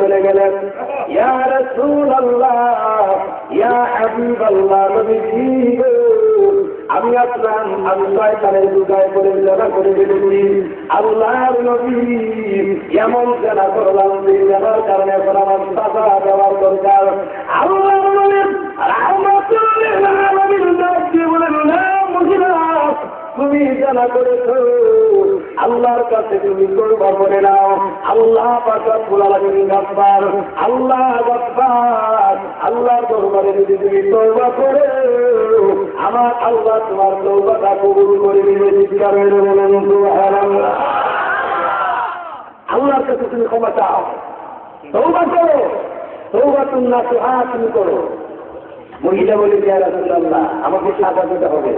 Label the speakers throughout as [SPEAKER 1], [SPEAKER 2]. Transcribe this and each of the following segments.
[SPEAKER 1] চলে গেলেন। আমি আসলাম, আমি শয়তানের দুগায় করে জানা করে ফেলেছি। আল্লাহর নবী এমন জানা করলাম যে জানার কারণে এখন আমার সাজা দেওয়ার দরকার। আল্লাহর তুমি জানা করেছ। আল্লাহর কাছে তুমি করবা করে নাও। আল্লাহ গাছবার আল্লাহ গাছবার আল্লাহ দরবারে যদি তুমি তৌবা করে, আমার আল্লাহ তোমার তৌবাটা কবুল করে দিবে চিৎকার আল্লাহর কাছে তুমি ক্ষমা চাও। তৌবা করো। তৌবা তুমি না তুমি করো। মহিলা বলে যে রাসূলুল্লাহ, আমাকে সাজা দিতে হবে।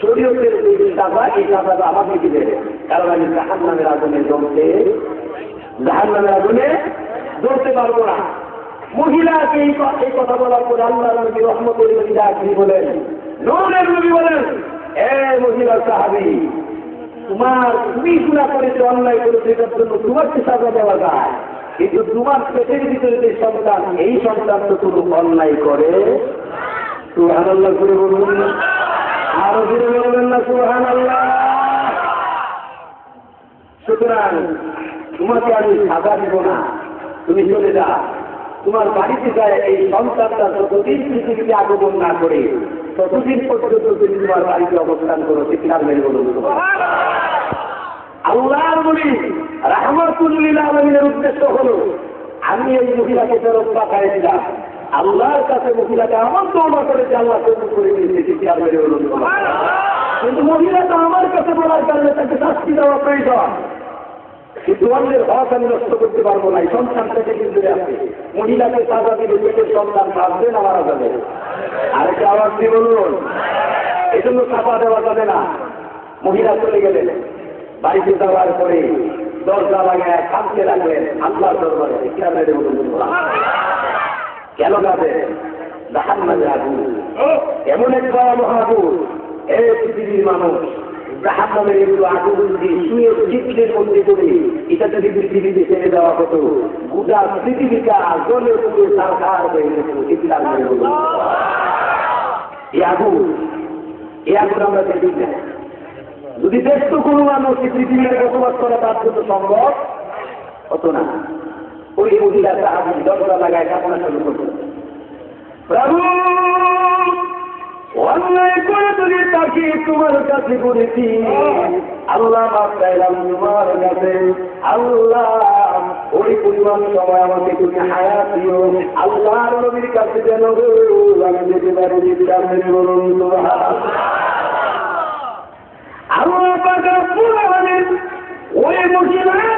[SPEAKER 1] শরীয়তের যে সাজা, এই সাজাটা আমাকে দিবে। কারণ আমি জাহান নামের আগুনে জ্বলতে জাহান নামের আগুনে জ্বলতে পারব না। মহিলাকে এই কথা বলার পরে আল্লাহ নবী রহমতুল নবী বলেন? নূরের নবী বলেন, এ মহিলা সাহাবি, তোমার তুমি গুণা করেছ, অন্যায় করেছ, এটার জন্য তোমার কি সাজা দেওয়া যায়। কিন্তু তোমার পেটের ভিতরে যে সন্তান, এই সন্তান তো কোনো অন্যায় করে সুহান আল্লাহ করে বলুন না। আরও জুড়ে বলবেন না সুহান আল্লাহ সুতরাং তোমাকে আমি সাজা দিব না। তুমি চলে যা তোমার বাড়িতে যায় এই সন্তানটা যতদিন পৃথিবীতে আগমন না করে, ততদিন পর্যন্ত তুমি তোমার বাড়িতে অবস্থান করো চিৎকার মেরে বলুন আল্লাহর বলি রাহমাতুল্লিল আলমিনের উদ্দেশ্য হলো, আমি এই মহিলাকে ফেরত পাঠাই দিলাম। আল্লাহর কাছে মহিলাকে আমার তৌবা করেছে আল্লাহ কবুল করে বলুন কিন্তু মহিলাটা আমার কাছে বলার কারণে তাকে শাস্তি দেওয়া প্রয়োজন কিন্তু অন্যের হক আমি নষ্ট করতে পারব না, এই সন্তান থেকে কিন্তু আছে। মহিলাকে সাজা দিলে পেটের সন্তান বাঁচবে না মারা যাবে। আরেকটা আওয়াজ দিয়ে বলুন, এই জন্য চাপা দেওয়া যাবে না। মহিলা চলে গেলেন, বাড়িতে যাওয়ার পরে দরজা লাগায় কাঁদতে লাগলেন আল্লাহ দরবারে বলুন কেন কাঁদে দেখান না যে আগুন এমন এক মহাপুর এ পৃথিবীর মানুষ আগুন যদি পৃথিবীতে ছেড়ে জলে এই এই আমরা যদি দেখত কোনো মানুষ এই পৃথিবীতে বসবাস করা তার জন্য সম্ভব? হতো না। ওই মহিলাটা আগুন দরজা লাগায় কাপড়া শুরু করতো প্রভু, অন্যায় করে তুমি তাকে তোমার কাছে করেছি, আল্লাহ আল্লাহ, ওই পরিমাণ সময় আমাকে তুমি হায়া দিও। আল্লাহর নবীর কাছে যেন আল্লাহ ওই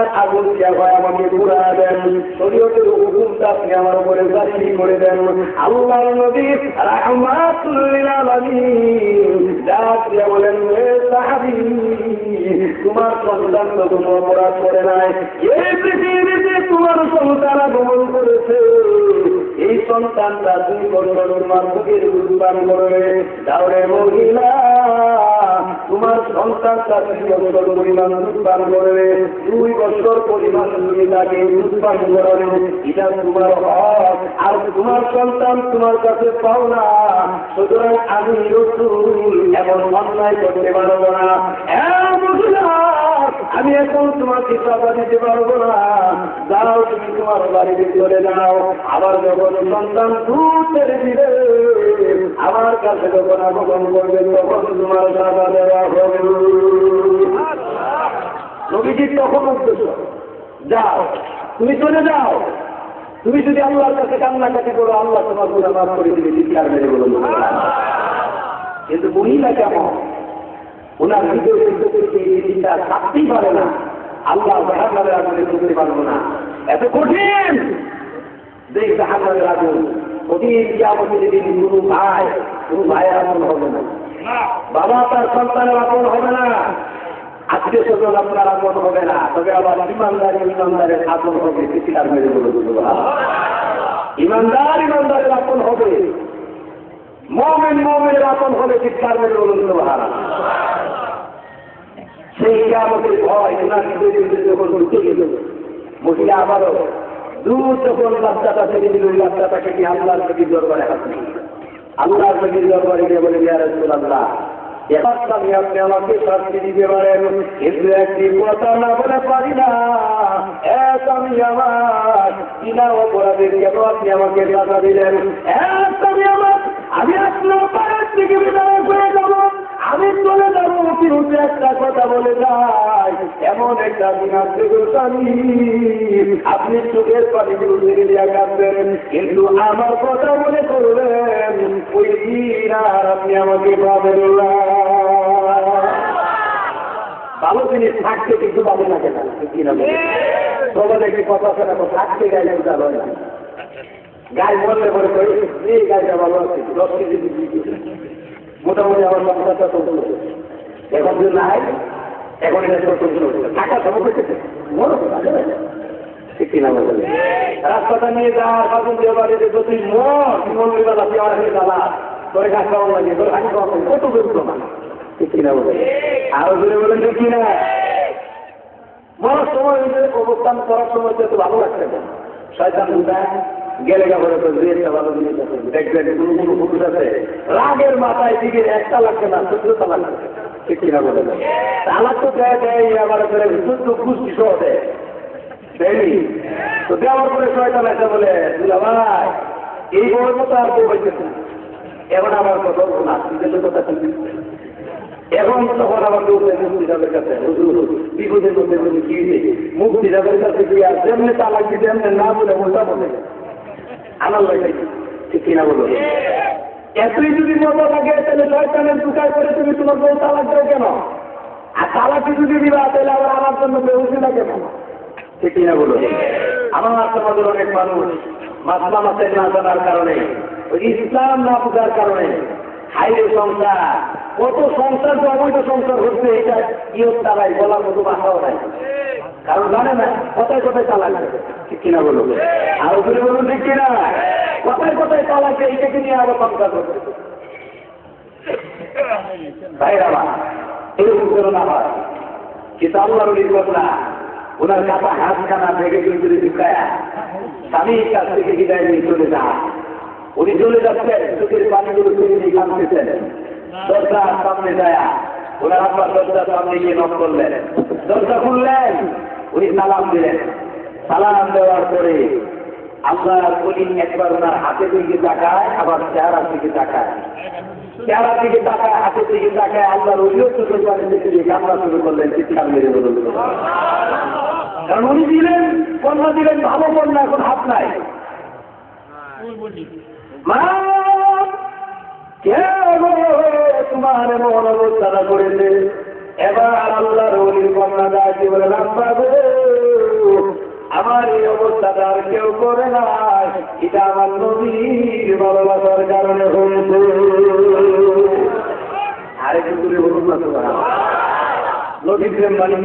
[SPEAKER 1] দুনিয়ার আগুন হয়, আমাকে পুরা দেন। শরীয়তের হুকুমটা আপনি আমার উপরে জারি করে দেন। আল্লাহর নবী তোমার সন্তান তো করেছে। এই সন্তানটা দুই বছর তোমার পান করবে দাউরের মহিলা। তোমার সন্তানটা দুই বছর তোমার আর তোমার সন্তান তোমার কাছে পাও না। সুতরাং আমি রসুল, এমন অন্যায় করতে পারব না। আমি এখন তোমাকে সাজা দিতে পারব না। যাও তুমি তোমার বাড়িতে চলে যাও। আবার যখন সন্তান দুধ ছেড়ে দিবে আমার কাছে যখন আগমন করবে, তখন তোমার সাজা দেওয়া হবে। নবীজির তখন উদ্দেশ্য, যাও, তুমি চলে যাও। তুমি যদি আল্লাহর কাছে কান্নাকাটি করো, আল্লাহ তোমার গুণা মাফ করে দিবে, চিৎকার মেরে বলুন কিন্তু মহিলা কেমন? ওনার করতে এই চিন্তা থাকতেই পারে না। আল্লাহ জাহান্নামের আগুনে করতে পারব না। এত কঠিন! দেখ জাহান্নামের আগুন। কঠিন ভাই, কোনো ভাইয়ের আপন হবে না। বাবা তার সন্তানের আপন হবে না। আত্মীয় স্বজন আপনার আপন হবে না। তবে আবার ইমানদার ইমানদারের আপন হবে চিৎকার মেরে বলে ইমানদার ইমানদারের আপন হবে। মোমেন মোমেনের আপন হবে চিৎকার মেরে বলুন সুবহান সেই কেমতের ভয় হৃদয় যখন মহিলা আবারও দূর যখন বাচ্চাটা থেকে দিল, ওই বাচ্চাটাকে কি আল্লাহর নবীর দরবারে হাত নেই আল্লাহর নবীর দরবারে গিয়ে বলে, ইয়া রাসূলুল্লাহ আমি আপনি আমাকে শাস্তি দিতে পারেন। কিন্তু একটি কথা না বলে পারি না। এক কিনা আপনি আমাকে দিলেন। আমি আপনার পায়ের থেকে বিদায় করে যাব। আমি চলে যাব, কিন্তু একটা কথা বলে যাই। এমন একটা গো স্বামী আপনি চোখের পানি গুলো দিয়া কিন্তু আমার কথা মনে করবেন, ওই দিন আর আপনি আমাকে পাবেন ভালো জিনিস থাকতে কিন্তু ভালো লাগে না কি সবাই কথা আছে না তো থাকতে উঠা হয় না। গাই বললে পরে গাইটা ভালো আছে, দশ কেজি। মোটামুটি আমার সংসারটা চলতে এখন যদি নাই এখন এটা চলতে টাকা জানেন? ঠিক কিনা? রাস্তাটা নিয়ে যা বাবু দিয়ে বাড়িতে যদি মন আপনি আমার কাছে জ্বালা তোরে খাওয়া লাগে, তোর লাগে, কত বেরোত না? সময় অবস্থান করার সময় ভালো লাগছে না। শয়তান গেলে গাবরে তো দুই একটা ভালো জিনিস আছে দেখবেন কোনো কোনো পুরুষ আছে, রাগের মাথায় দিকে একটা লাগছে না। ঠিক কিনা বলে তালাক তো দেয় দেয় করে চোদ্দ পুষ্টি সহ দেয়। তো দেওয়ার পরে শয়তান এসে বলে, দুলা ভাই, এই মতো আর বউ হইতেছে এখন আমার কথা বলব না, নিজের কথা শুনবি এখন তখন আমার দৌড়ে মুক্তি যাবের কাছে। বিপদের মধ্যে কি? মুক্তি কাছে গিয়ে আর যেমনি তালাক দিতে এমনি না বলে উল্টা বলে। এতই যদি মজা লাগে তাহলে শয়তানের দুকায় করে তুমি তোমার বউ তালাক দাও কেন? আর তালাকি যদি দিবা, তাহলে আবার আমার জন্য বেউসি না কেন? ঠিক কিনা বলো? আমার সমাজের অনেক মানুষ মাসলা মাসের না জানার কারণে ইসলাম না বোঝার কারণে হাইরে সংসার, কত সংসার তো অবৈধ সংসার হচ্ছে, এটা ইয়ত তালাই বলার মতো বাসাও নাই। কারণ জানে না, কোথায় কোথায় তালাক। ঠিক কিনা বলো? আর ওখানে বলুন ঠিক কিনা? কোথায় কোথায় তালাক এইটাকে নিয়ে আবার সংসার করছে ভাইরা এরকম যেন না হয় কিন্তু আল্লাহর নির্ভর না। ওনার কাপা হাত খানা ভেঙে কিন্তু ঢুকায় স্বামীর কাছ থেকে বিদায় নিয়ে চলে যায় উনি চলে যাচ্ছেন, চোখের পানিগুলো চলে নিয়ে কাঁদতেছেন। দরজার সামনে যায়, ওনার আব্বার দরজা খুললেন। উনি সালাম দিলেন। সালাম দেওয়ার পরে আল্লাহ কলিং একবার ওনার হাতের দিকে তাকায়, আবার চেহারার দিকে তাকায়। চেহারার দিকে তাকায়, হাতের দিকে তাকায় আল্লাহর চোখের পানি দেখে দিয়ে শুরু করলেন, চিৎকার মেরে বলুন কারণ উনি দিলেন, কন্যা দিলেন, ভালো কন্যা, এখন হাত নাই। মা, কে তোমার মন অবস্থাটা করেছে? এবার আল্লাহর অলির কন্যা দাঁড়িয়ে বলে রাম্বা আমার এই অবস্থাটা আর কেউ করে নাই। এটা আমার নবীর ভালোবাসার কারণে হয়েছে। আরে কিন্তু বলুন না তোমার নদী প্রেম মানে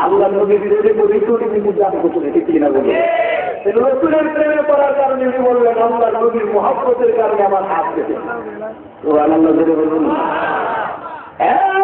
[SPEAKER 1] আল্লাহ নদী প্রেমে পবিত্র কিন্তু জান করছে ঠিক কিনা বলে রসুলের প্রেমে নদীর আমার হাত পেতে বলুন। এমন,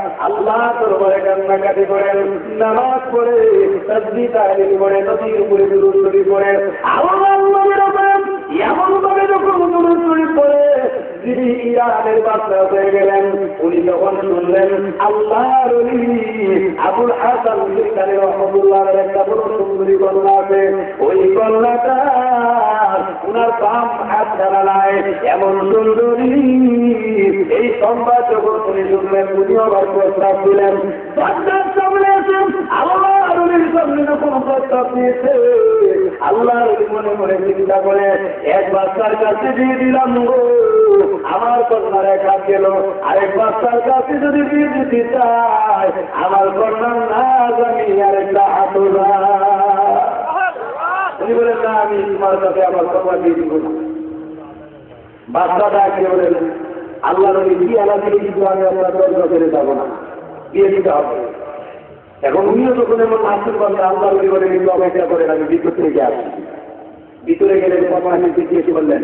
[SPEAKER 1] আল্লাহ দরবারে কান্নাকাটি করেন, নামাজ পড়ে তসবি তাহলিল করে নদীর উপরে দুরুস্তরি করে আল্লাহ এমন ভাবে যখন দুরুস্তরি বিবি ইরানের বাচ্চা হয়ে গেলেন, উনি যখন শুনলেন, আল্লাহর আবুল হাসান সিদ্ধারে রহমতুল্লাহ একটা বড় সুন্দরী কন্যা আছে। ওই কন্যাটা, উনার হাত এমন সুন্দরী। এই সংবাদ যখন উনি শুনলেন উনি আবার প্রস্তাব দিলেন। বাচ্চার সামনে আছেন আল্লাহ অলির সামনে যখন প্রস্তাব দিয়েছে আল্লাহ মনে মনে চিন্তা করে এক বাচ্চার কাছে দিয়ে দিলাম গো। আমার কন্যার এক হাত গেল। আরেক বাচ্চার কাছে যদি দিয়ে দিতে চাই আমার কন্যার না জানি আরেকটা হাত উনি বলেন না আমি তোমার কাছে আমার কন্যা দিয়ে দিব না। বাচ্চাটা কে বলেন আল্লাহ নবী কি আল্লাহ দিয়ে কিন্তু আমি আপনার করে যাব না। দিয়ে দিতে হবে। এখন উনিও যখন এমন মাসুর কথা আল্লাহ নবী বলে কিন্তু অপেক্ষা করেন, আমি ভিতর থেকে আসি ভিতরে গেলে কথা আমি জিজ্ঞেস করলেন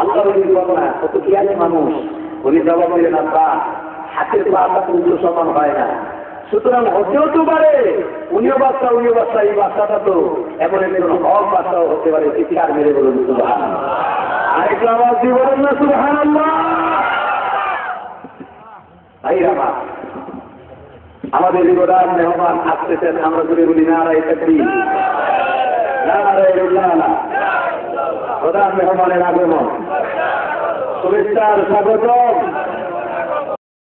[SPEAKER 1] আল্লাহ নবীর কথা না কত কি আছে মানুষ? উনি জবাব দিলেন, আব্বা হাতের পাটা কিন্তু সমান হয় না। সুতরাং হতেও তো পারে, উনিও বাচ্চা উনিও বাচ্চা, এই বাচ্চাটা তো এমন একজন হক বাচ্চাও হতে পারে চিৎকার মেরে বলুন। আমাদের বিপদার মেহমান আসতেছেন, আমরা যদি বলি না, রায় না প্রধান মেহমানের আগমন। শুভেচ্ছার স্বাগতম।